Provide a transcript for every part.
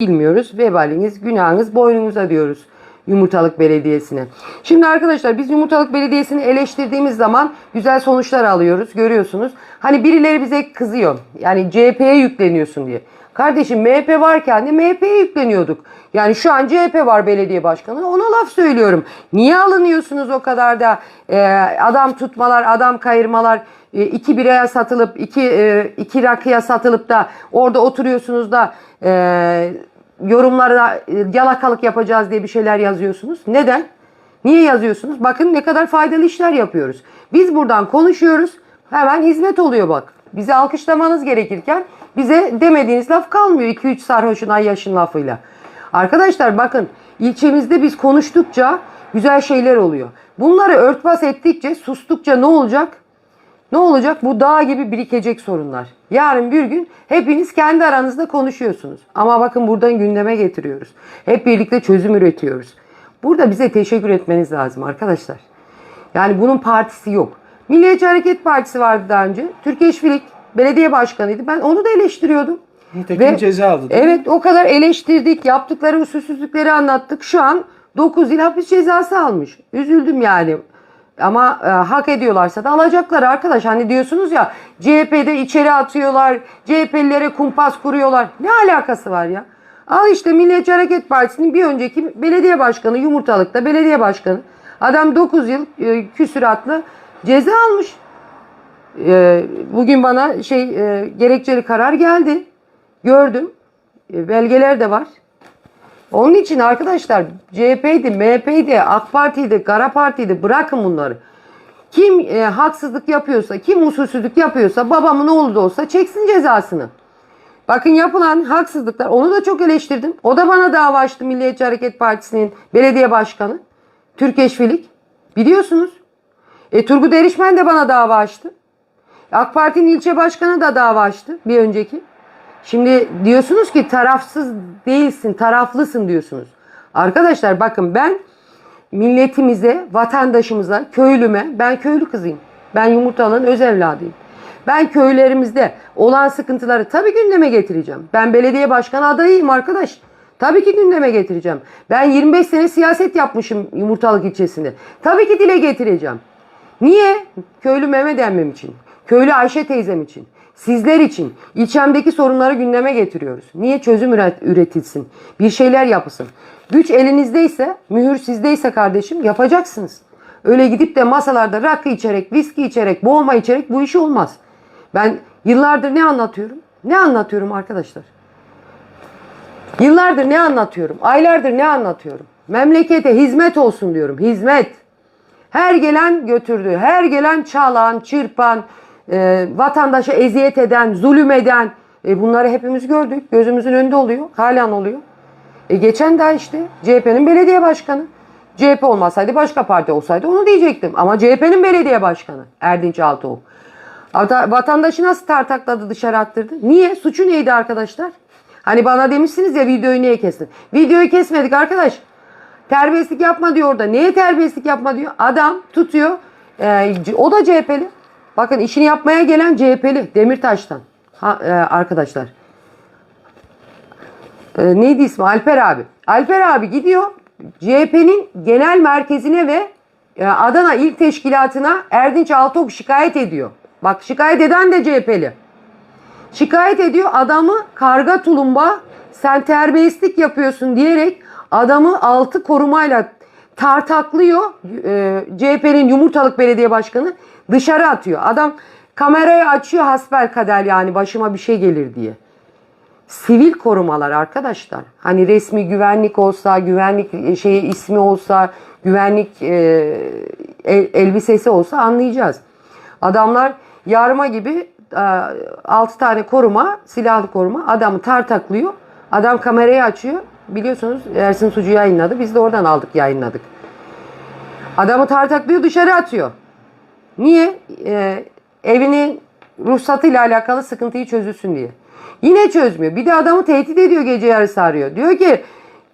bilmiyoruz. Vebaliniz, günahınız boynunuza diyoruz Yumurtalık Belediyesi'ne. Şimdi arkadaşlar biz Yumurtalık Belediyesi'ni eleştirdiğimiz zaman güzel sonuçlar alıyoruz. Görüyorsunuz. Hani birileri bize kızıyor. Yani CHP'ye yükleniyorsun diye. Kardeşim MHP varken de MHP'ye yükleniyorduk. Yani şu an CHP var belediye başkanı. Ona laf söylüyorum. Niye alınıyorsunuz o kadar da e, adam tutmalar, adam kayırmalar, e, iki biraya satılıp, iki, e, iki rakıya satılıp da orada oturuyorsunuz da e, yorumlara e, yalakalık yapacağız diye bir şeyler yazıyorsunuz. Neden? Niye yazıyorsunuz? Bakın ne kadar faydalı işler yapıyoruz. Biz buradan konuşuyoruz. Hemen hizmet oluyor bak. Bizi alkışlamanız gerekirken bize demediğiniz laf kalmıyor 2-3 sarhoşun ay yaşın lafıyla. Arkadaşlar bakın ilçemizde biz konuştukça güzel şeyler oluyor. Bunları örtbas ettikçe, sustukça ne olacak? Ne olacak? Bu dağ gibi birikecek sorunlar. Yarın bir gün hepiniz kendi aranızda konuşuyorsunuz. Ama bakın buradan gündeme getiriyoruz. Hep birlikte çözüm üretiyoruz. Burada bize teşekkür etmeniz lazım arkadaşlar. Yani bunun partisi yok. Milliyetçi Hareket Partisi vardı daha önce. Türkiye İşbirlik Belediye Başkanıydı. Ben onu da eleştiriyordum. Nitekim ceza aldı. Evet o kadar eleştirdik, yaptıkları usulsüzlükleri anlattık. Şu an 9 yıl hapis cezası almış. Üzüldüm yani. Ama e, hak ediyorlarsa da alacaklar arkadaş. Hani diyorsunuz ya CHP'de içeri atıyorlar, CHP'lilere kumpas kuruyorlar. Ne alakası var ya? Al işte Milliyetçi Hareket Partisi'nin bir önceki belediye başkanı Yumurtalık'ta belediye başkanı. Adam 9 yıl e, küsuratlı ceza almış. E, bugün bana şey e, gerekçeli karar geldi. Gördüm. E, belgeler de var. Onun için arkadaşlar CHP'ydi, MHP'ydi, AK Parti'ydi, Kara Parti'ydi bırakın bunları. Kim e, haksızlık yapıyorsa, kim usulsüzlük yapıyorsa babamın oğlu da olsa çeksin cezasını. Bakın yapılan haksızlıklar onu da çok eleştirdim. O da bana dava açtı Milliyetçi Hareket Partisi'nin belediye başkanı. Türk Eşvilik. Biliyorsunuz. E, Turgut Erişmen de bana dava açtı. AK Parti'nin ilçe başkanı da dava açtı bir önceki. Şimdi diyorsunuz ki tarafsız değilsin, taraflısın diyorsunuz. Arkadaşlar bakın ben milletimize, vatandaşımıza, köylüme, ben köylü kızıyım. Ben Yumurtalı'nın öz evladıyım. Ben köylerimizde olan sıkıntıları tabii gündeme getireceğim. Ben belediye başkanı adayıyım arkadaş. Tabii ki gündeme getireceğim. Ben 25 sene siyaset yapmışım Yumurtalık ilçesinde. Tabii ki dile getireceğim. Niye? Köylü Mehmet emmim için. Köylü Ayşe teyzem için. Sizler için ilçemdeki sorunları gündeme getiriyoruz. Niye çözüm üret- üretilsin? Bir şeyler yapılsın. Güç elinizdeyse, mühür sizdeyse kardeşim yapacaksınız. Öyle gidip de masalarda rakı içerek, viski içerek, boğma içerek bu iş olmaz. Ben yıllardır ne anlatıyorum? Ne anlatıyorum arkadaşlar? Yıllardır ne anlatıyorum? Aylardır ne anlatıyorum? Memlekete hizmet olsun diyorum. Hizmet. Her gelen götürdü. Her gelen çalan, çırpan, e, vatandaşa eziyet eden, zulüm eden. E, bunları hepimiz gördük. Gözümüzün önünde oluyor. Halen oluyor. E, geçen daha işte CHP'nin belediye başkanı. CHP olmasaydı başka parti olsaydı onu diyecektim. Ama CHP'nin belediye başkanı Erdinç Altıoğlu. Vata- Vatandaşı nasıl tartakladı dışarı attırdı? Niye? Suçu neydi arkadaşlar? Hani bana demişsiniz ya videoyu niye kestin? Videoyu kesmedik arkadaş. Terbiyesizlik yapma diyor orada. Neye terbiyesizlik yapma diyor? Adam tutuyor. e, o da CHP'li. Bakın işini yapmaya gelen CHP'li. Demirtaş'tan. Ha, e, arkadaşlar. E, neydi ismi? Alper abi. Alper abi gidiyor. CHP'nin genel merkezine ve e, Adana İl Teşkilatı'na Erdinç Altok şikayet ediyor. Bak şikayet eden de CHP'li. Şikayet ediyor adamı karga tulumba sen terbiyesizlik yapıyorsun diyerek adamı altı korumayla tartaklıyor. Ee, CHP'nin Yumurtalık Belediye Başkanı dışarı atıyor. Adam kamerayı açıyor hasbel kader yani başıma bir şey gelir diye. Sivil korumalar arkadaşlar. Hani resmi güvenlik olsa, güvenlik şeyi ismi olsa, güvenlik e, el- elbisesi olsa anlayacağız. Adamlar yarma gibi 6 tane koruma, silahlı koruma adamı tartaklıyor. Adam kamerayı açıyor. Biliyorsunuz Ersin Sucu yayınladı. Biz de oradan aldık yayınladık. Adamı tartaklıyor dışarı atıyor. Niye? Ee, evinin ruhsatıyla alakalı sıkıntıyı çözülsün diye. Yine çözmüyor. Bir de adamı tehdit ediyor gece yarısı arıyor. Diyor ki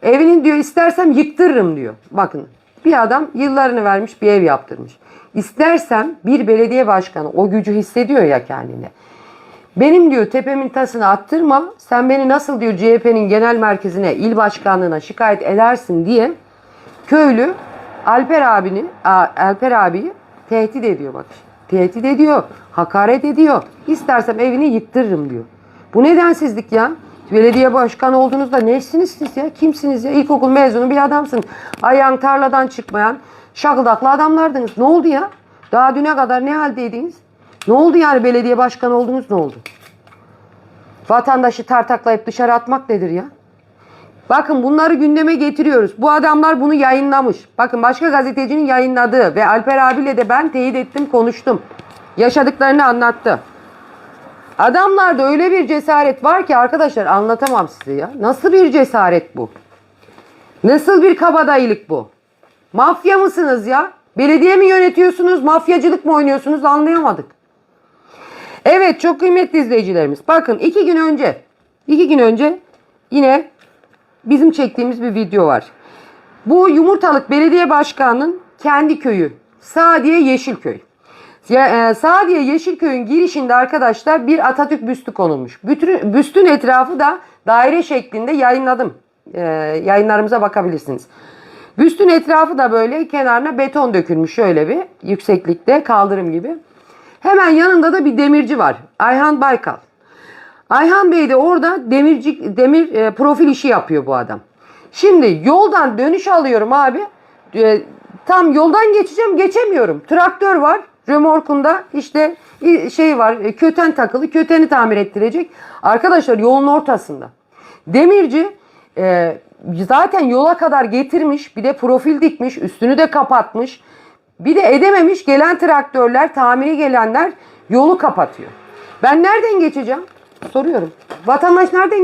evinin diyor istersem yıktırırım diyor. Bakın bir adam yıllarını vermiş bir ev yaptırmış. İstersem bir belediye başkanı o gücü hissediyor ya kendine. Benim diyor tepemin tasını attırma. Sen beni nasıl diyor CHP'nin genel merkezine, il başkanlığına şikayet edersin diye köylü Alper abini, Alper abiyi tehdit ediyor bak. Tehdit ediyor, hakaret ediyor. İstersem evini yıktırırım diyor. Bu nedensizlik ya. Belediye başkanı olduğunuzda nesiniz siz ya? Kimsiniz ya? İlkokul mezunu bir adamsın. Ayağın tarladan çıkmayan şakıdaklı adamlardınız. Ne oldu ya? Daha düne kadar ne haldeydiniz? Ne oldu yani belediye başkanı oldunuz ne oldu? Vatandaşı tartaklayıp dışarı atmak nedir ya? Bakın bunları gündeme getiriyoruz. Bu adamlar bunu yayınlamış. Bakın başka gazetecinin yayınladığı ve Alper abiyle de ben teyit ettim konuştum. Yaşadıklarını anlattı. Adamlarda öyle bir cesaret var ki arkadaşlar anlatamam size ya. Nasıl bir cesaret bu? Nasıl bir kabadayılık bu? Mafya mısınız ya? Belediye mi yönetiyorsunuz? Mafyacılık mı oynuyorsunuz? Anlayamadık. Evet çok kıymetli izleyicilerimiz. Bakın iki gün önce, iki gün önce yine bizim çektiğimiz bir video var. Bu Yumurtalık Belediye Başkanı'nın kendi köyü. Sadiye Yeşilköy. E, Sadiye Yeşilköy'ün girişinde arkadaşlar bir Atatürk büstü konulmuş. Bütün, büstün etrafı da daire şeklinde yayınladım. E, yayınlarımıza bakabilirsiniz. Büstün etrafı da böyle kenarına beton dökülmüş şöyle bir yükseklikte kaldırım gibi. Hemen yanında da bir demirci var. Ayhan Baykal. Ayhan Bey de orada demirci demir e, profil işi yapıyor bu adam. Şimdi yoldan dönüş alıyorum abi. E, tam yoldan geçeceğim geçemiyorum. Traktör var römorkunda işte e, şey var e, köten takılı köteni tamir ettirecek. Arkadaşlar yolun ortasında. Demirci e, zaten yola kadar getirmiş bir de profil dikmiş üstünü de kapatmış. Bir de edememiş gelen traktörler tamiri gelenler yolu kapatıyor. Ben nereden geçeceğim? Soruyorum. Vatandaş nereden